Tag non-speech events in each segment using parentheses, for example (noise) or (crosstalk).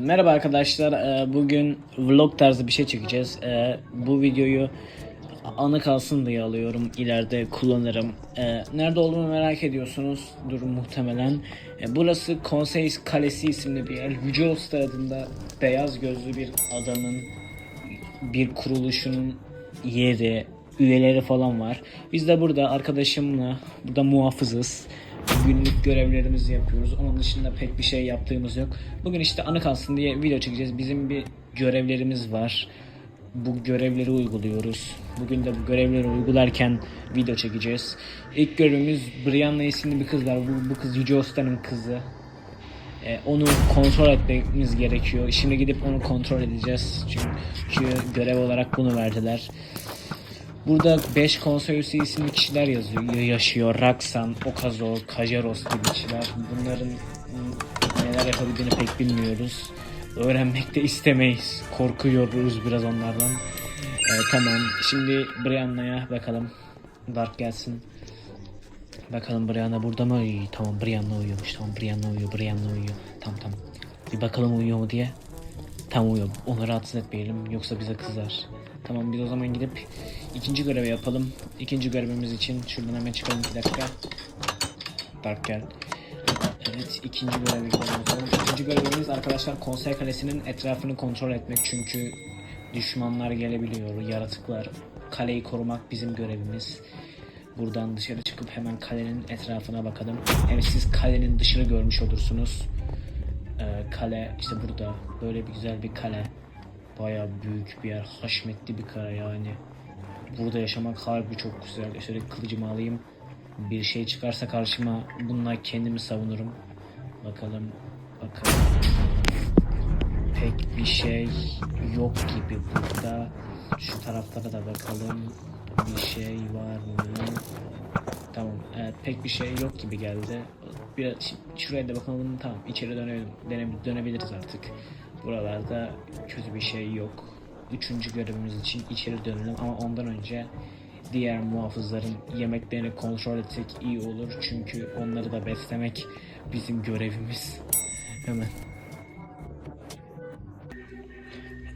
Merhaba arkadaşlar. Ee, Bugün vlog tarzı bir şey çekeceğiz. Ee, Bu videoyu anı kalsın diye alıyorum. İleride kullanırım. Ee, Nerede olduğumu merak ediyorsunuz. Dur muhtemelen. Burası Konseys Kalesi isimli bir yer. Yüce Usta adında beyaz gözlü bir adamın bir kuruluşunun yeri, üyeleri falan var. Biz de burada arkadaşımla burada muhafızız. Günlük görevlerimizi yapıyoruz. Onun dışında pek bir şey yaptığımız yok. Bugün işte anı kalsın diye video çekeceğiz. Bizim bir görevlerimiz var. Bu görevleri uyguluyoruz. Bugün de bu görevleri uygularken video çekeceğiz. İlk görevimiz Brianna isimli bir kız var. Bu, bu kız Yüce Usta'nın kızı. E, onu kontrol etmemiz gerekiyor. Şimdi gidip onu kontrol edeceğiz. Çünkü görev olarak bunu verdiler. Burada 5 konsey üyesi isimli kişiler yazıyor, yaşıyor. Raksan, Okazo, Kajaros gibi kişiler. Bunların mm, neler yapabildiğini pek bilmiyoruz. Öğrenmek de istemeyiz. Korkuyoruz biraz onlardan. E, tamam. Şimdi Brianna'ya bakalım. Dark gelsin. Bakalım Brianna burada mı? İyi, tamam Brianna uyuyormuş. Tamam Brianna uyuyor. Brianna uyuyor. Tamam tamam. Bir bakalım uyuyor mu diye. Tam uyuyor. Onu rahatsız etmeyelim. Yoksa bize kızar. Tamam biz o zaman gidip ikinci görevi yapalım. İkinci görevimiz için şuradan hemen çıkalım bir dakika. Dark gel. Evet ikinci o zaman. İkinci görevimiz arkadaşlar konsey kalesinin etrafını kontrol etmek. Çünkü düşmanlar gelebiliyor. Yaratıklar. Kaleyi korumak bizim görevimiz. Buradan dışarı çıkıp hemen kalenin etrafına bakalım. Evet siz kalenin dışını görmüş olursunuz. Ee, kale işte burada böyle bir güzel bir kale. Baya büyük bir yer. Haşmetli bir kale yani. Burada yaşamak harbi çok güzel. Şöyle kılıcımı alayım. Bir şey çıkarsa karşıma bununla kendimi savunurum. Bakalım. Bakalım. Pek bir şey yok gibi burada. Şu taraflara da bakalım. Bir şey var mı? Tamam. Evet, pek bir şey yok gibi geldi. Biraz şuraya da bakalım. Tamam. içeri dönelim. Döne, dönebiliriz artık. Buralarda kötü bir şey yok. Üçüncü görevimiz için içeri dönelim ama ondan önce diğer muhafızların yemeklerini kontrol etsek iyi olur. Çünkü onları da beslemek bizim görevimiz. Hemen.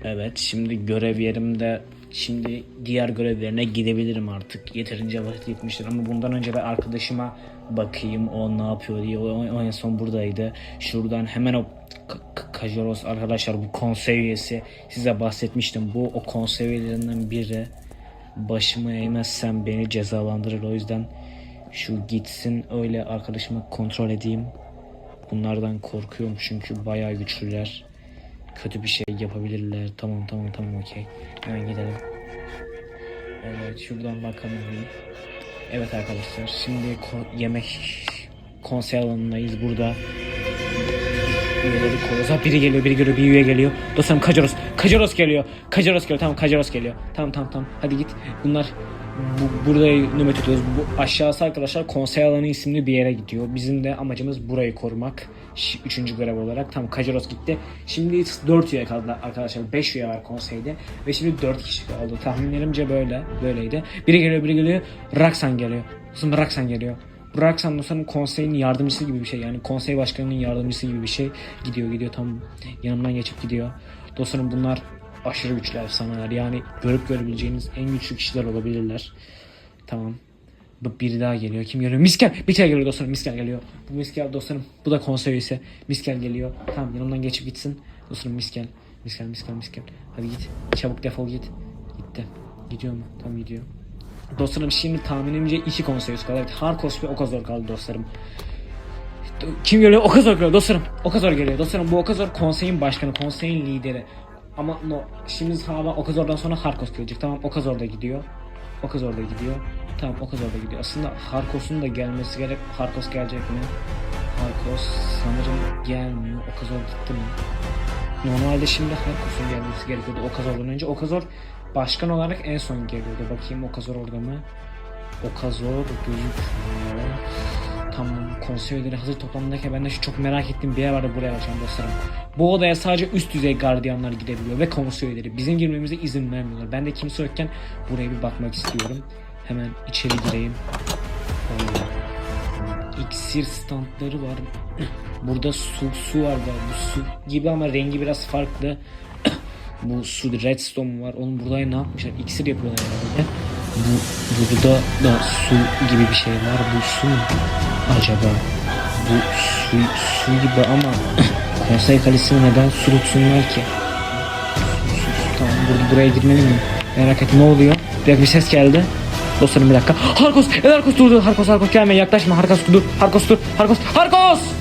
Evet şimdi görev yerimde şimdi diğer görevlerine gidebilirim artık. Yeterince vakit gitmiştir ama bundan önce de arkadaşıma bakayım o ne yapıyor diye. O, en son buradaydı. Şuradan hemen o Kajaros arkadaşlar bu konsey üyesi size bahsetmiştim. Bu o konsey üyelerinden biri. Başımı eğmezsem beni cezalandırır. O yüzden şu gitsin öyle arkadaşımı kontrol edeyim. Bunlardan korkuyorum çünkü bayağı güçlüler kötü bir şey yapabilirler. Tamam tamam tamam okey. Hemen gidelim. Evet şuradan bakalım. Evet arkadaşlar şimdi ko- yemek konsey alanındayız burada. Üyeleri koruyoruz. Ha, biri geliyor biri geliyor bir üye geliyor. Dostum Kajaros. Kajaros geliyor. Kajaros geliyor. Tamam Kajaros geliyor. Tamam tamam tamam. Hadi git. Bunlar bu, burada nöbet tutuyoruz. Bu aşağısı arkadaşlar konsey alanı isimli bir yere gidiyor. Bizim de amacımız burayı korumak. Üçüncü görev olarak. Tam Kajaros gitti. Şimdi 4 üye kaldı arkadaşlar. 5 üye var konseyde. Ve şimdi 4 kişi kaldı. Tahminlerimce böyle. Böyleydi. Biri geliyor biri geliyor. Raksan geliyor. Sonra Raksan geliyor. Bu Raksan dostlarım konseyin yardımcısı gibi bir şey. Yani konsey başkanının yardımcısı gibi bir şey. Gidiyor gidiyor tam yanımdan geçip gidiyor. Dostlarım bunlar aşırı güçlü efsaneler. Yani görüp görebileceğiniz en güçlü kişiler olabilirler. Tamam. Bu biri daha geliyor. Kim geliyor? Miskel. Bir kere geliyor dostlarım. Miskel geliyor. Bu Miskel dostlarım. Bu da konsey üyesi. Miskel geliyor. Tamam yanımdan geçip gitsin. Dostlarım Miskel. Miskel Miskel Miskel. Hadi git. Çabuk defol git. Gitti. Gidiyor mu? Tam gidiyor. Dostlarım şimdi tahminimce iki üyesi kaldı. Evet, Harkos ve Okazor kaldı dostlarım. Kim geliyor? Okazor geliyor dostlarım. Okazor geliyor. Dostlarım bu Okazor konseyin başkanı, konseyin lideri. Ama no, şimdi sağlam Okazor'dan sonra Harkos gelecek. Tamam Okazor da gidiyor. Okazor da gidiyor. Tamam Okazor da gidiyor. Aslında Harkos'un da gelmesi gerek. Harkos gelecek mi? Harkos sanırım gelmiyor. Okazor gitti mi? Normalde şimdi Harkos'un gelmesi gerekiyordu Okazor'dan önce. Okazor başkan olarak en son geliyordu. Bakayım Okazor orada mı? Okazor gözükmüyor. Tamam konsey üyeleri hazır toplamındayken ben de şu çok merak ettiğim bir yer vardı buraya açacağım dostlarım. Bu odaya sadece üst düzey gardiyanlar gidebiliyor ve konsey üyeleri. Bizim girmemize izin vermiyorlar. Ben de kimse yokken buraya bir bakmak istiyorum. Hemen içeri gireyim. Allah. İksir standları var. (clears throat) Burada su su var da bu su gibi ama rengi biraz farklı. (clears throat) bu su redstone var. Onun burada ne yapmışlar? İksir yapıyorlar herhalde. Bu burada da su gibi bir şey var. Bu su mu acaba? Bu su, su gibi ama (clears throat) konsey kalesine neden su tutsunlar ki? Su, su, su. Tamam burada buraya girmeli miyim? Merak etme ne oluyor? Bir bir ses geldi. Dostlarım bir dakika. Harkos! Evet Harkos durdu. Harkos Harkos gelme yaklaşma. Harkos dur. Harkos dur. Harkos. Harkos!